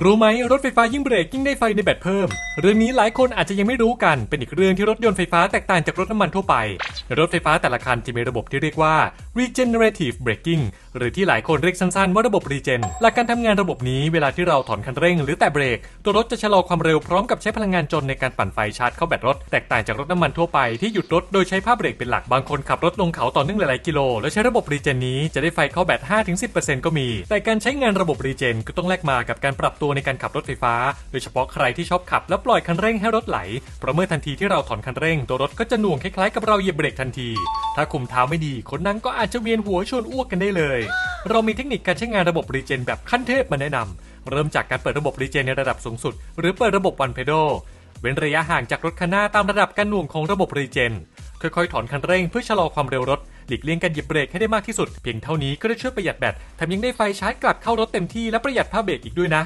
รู้ไหมรถไฟฟ้ายิ่งเบรกยิ่งได้ไฟในแบตเพิ่ม เรื่องนี้หลายคนอาจจะยังไม่รู้กันเป็นอีกเรื่องที่รถยนต์ไฟฟ้าแตกต่างจากรถน้ำมันทั่วไป รถไฟฟ้าแต่ละคันจะมีระบบที่เรียกว่า regenerative braking หรือที่หลายคนเรียกสั้นๆว่าระบบ regen หลักการทำงานระบบนี้เวลาที่เราถอนคันเร่งหรือแตะเบรก ตัวรถจะชะลอความเร็วพร้อมกับใช้พลังงานจนในการปั่นไฟชาร์จเข้าแบตรถ แตกต่างจากรถน้ำมันทั่วไปที่หยุดรถโดยใช้ผ้าเบรกเป็นหลักบางคนขับรถลงเขาต่อเนื่องหลายๆกิโล แล้วใช้ระบบ regen นี้จะได้ไฟเข้าแบต 5-10%ก็มี แต่การใช้งานระบบ regen ก็ต้องแลกมากับการปรับตัวในการขับรถไฟฟ้า โดยเฉพาะใครที่ชอบขับ แล้วปล่อยคันเร่งให้รถไหลเพราะเมื่อทันทีที่เราถอนคันเร่ง ตัวรถก็จะหน่วงคล้ายๆกับเราเหยียบเบรกทันที ถ้าคุมเท้าไม่ดีคนนั่งก็อาจจะเวียนหัวชวนอ้วกกันได้เลย เรามีเทคนิคการใช้งานระบบ regen แบบขั้นเทพมาแนะนำเริ่มจากการเปิดระบบ regen ในระดับสูงสุด หรือเปิดระบบ one pedal เว้นระยะห่างจากรถคันหน้าตามระดับการหน่วงของระบบ regen ค่อยๆ ถอนคันเร่งเพื่อชะลอความเร็วรถ หลีกเลี่ยงการเหยียบเบรกให้ได้มากที่สุด เพียงเท่านี้ก็ได้ช่วยประหยัดแบตแถมยังได้ไฟชาร์จกลับเข้ารถเต็มที่และประหยัดผ้าเบรกอีกด้วยนะ